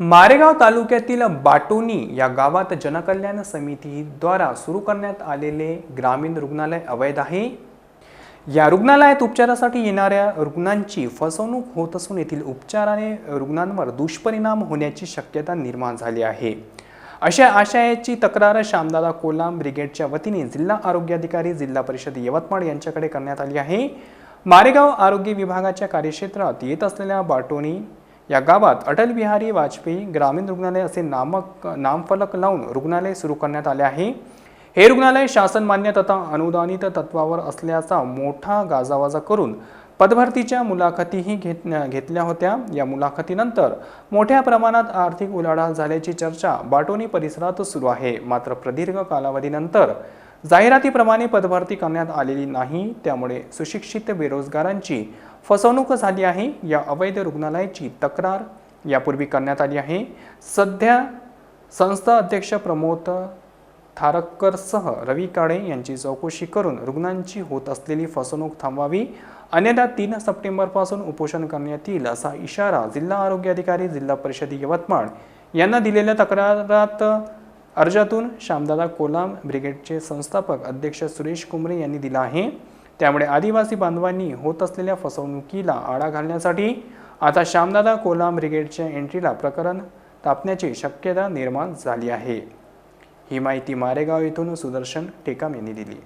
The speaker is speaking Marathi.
मारेगाव तालुक्यातील बाटोनी या गावात जनकल्याण समितीद्वारा सुरू करण्यात आलेले ग्रामीण रुग्णालय अवैध आहे. या रुग्णालयात उपचारासाठी येणाऱ्या रुग्णांची फसवणूक होत असून येथील उपचाराने रुग्णांवर दुष्परिणाम होण्याची शक्यता निर्माण झाली आहे. अशा आशयाची तक्रार श्यामदादा कोलाम ब्रिगेडच्या वतीने जिल्हा आरोग्याधिकारी जिल्हा परिषद यवतमाळ यांच्याकडे करण्यात आली आहे. मारेगाव आरोग्य विभागाच्या कार्यक्षेत्रात येत असलेल्या बाटोनी या गावात अटल बिहारी वाजपेयी ग्रामीण रुग्णालय असे नामक नामफलक लावून रुग्णालय सुरू करण्यात आले आहे. हे रुग्णालय शासन मान्य तथा अनुदानित तत्वावर असल्याचा मोठा गाजावाजा करून पदभरतीच्या मुलाखतीही घेत घेतल्या होत्या. या मुलाखतीनंतर मोठ्या प्रमाणात आर्थिक उलाढाल झाल्याची चर्चा बाटोनी परिसरात सुरू आहे. मात्र प्रदीर्घ कालावधीनंतर जाहिरातीप्रमाणे पदभरती करण्यात आलेली नाही त्यामुळे सुशिक्षित बेरोजगारांची फसवणूक झाली आहे. या अवैध रुग्णालयाची तक्रार यापूर्वी करण्यात आली आहे. सध्या संस्था अध्यक्ष प्रमोद थारकरसह रवी काळे यांची चौकशी करून रुग्णांची होत असलेली फसवणूक थांबवावी. अन्यथा तीन सप्टेंबरपासून उपोषण करण्यात येईल असा इशारा जिल्हा आरोग्य अधिकारी जिल्हा परिषद यवतमाळ यांना दिलेल्या तक्रारात अर्जातून श्यामदादा कोलाम ब्रिगेडचे संस्थापक अध्यक्ष सुरेश कुमरे यांनी दिला आहे. त्यामुळे आदिवासी बांधवांनी होत असलेल्या फसवणुकीला आळा घालण्यासाठी आता श्यामदादा कोलाम ब्रिगेडच्या एंट्रीला प्रकरण तापण्याची शक्यता निर्माण झाली आहे. ही माहिती मारेगाव येथून सुदर्शन टेकाम यांनी दिली.